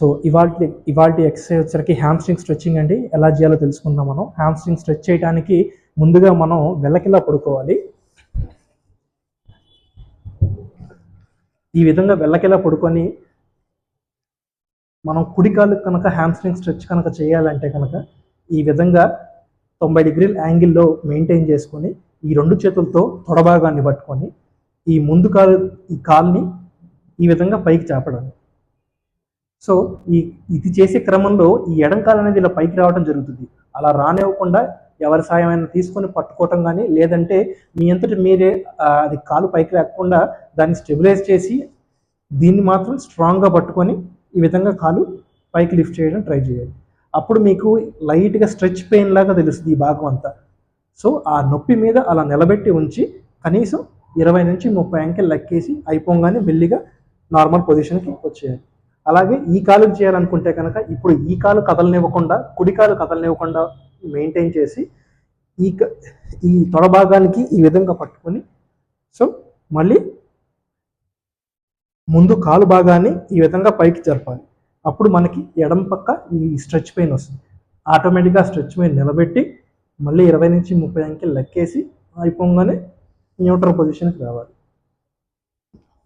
So ఇవాళ ఇవాళ exercise వచ్చరికి హ్యామ్స్ట్రింగ్ స్ట్రెచ్చింగ్ అండి. ఎలా చేయాలో తెలుసుకుందాం మనం. హ్యామ్స్ట్రింగ్ స్ట్రెచ్ చేయడానికి ముందుగా మనం వెల్లకిలా పడుకోవాలి. ఈ విధంగా వెళ్ళకిలా పడుకొని మనం కుడికాలు కనుక హ్యామ్స్ట్రింగ్ స్ట్రెచ్ కనుక చేయాలంటే కనుక ఈ విధంగా తొంభై డిగ్రీల యాంగిల్లో మెయింటైన్ చేసుకొని ఈ రెండు చేతులతో తొడభాగాన్ని పట్టుకొని ఈ ముందు కాలు ఈ కాల్ని ఈ విధంగా పైకి చేపడాలి సో ఈ ఇది చేసే క్రమంలో ఈ ఎడంకాలు అనేది ఇలా పైకి రావడం జరుగుతుంది. అలా రానివ్వకుండా ఎవరి సాయమైనా తీసుకొని పట్టుకోవటం కానీ లేదంటే మీ అంతటి మీరే అది కాలు పైకి రాకుండా దాన్ని స్టెబిలైజ్ చేసి దీన్ని మాత్రం స్ట్రాంగ్గా పట్టుకొని ఈ విధంగా కాలు పైకి లిఫ్ట్ చేయడం ట్రై చేయాలి. అప్పుడు మీకు లైట్గా స్ట్రెచ్ పెయిన్ లాగా తెలుస్తుంది ఈ భాగం అంతా. సో ఆ నొప్పి మీద అలా నిలబెట్టి ఉంచి కనీసం ఇరవై నుంచి ముప్పై అంకెలు లెక్కేసి అయిపోగానే మెల్లిగా నార్మల్ పొజిషన్కి వచ్చేయాలి. అలాగే ఈ కాలుకి చేయాలనుకుంటే కనుక ఇప్పుడు ఈ కాలు కదలనివ్వకుండా కుడి కాలు కదలనివ్వకుండా మెయింటైన్ చేసి ఈ క- ఈ తొడ భాగానికి ఈ విధంగా పట్టుకొని సో మళ్ళీ ముందు కాలు భాగాన్ని ఈ విధంగా పైకి జరపాలి. అప్పుడు మనకి ఎడం పక్క ఈ స్ట్రెచ్ పెయిన్ వస్తుంది. ఆటోమేటిక్గా స్ట్రెచ్ పెయిన్ నిలబెట్టి మళ్ళీ ఇరవై నుంచి ముప్పై అంకెలు లెక్కేసి అయిపోగానే న్యూట్రల్ పొజిషన్కి రావాలి.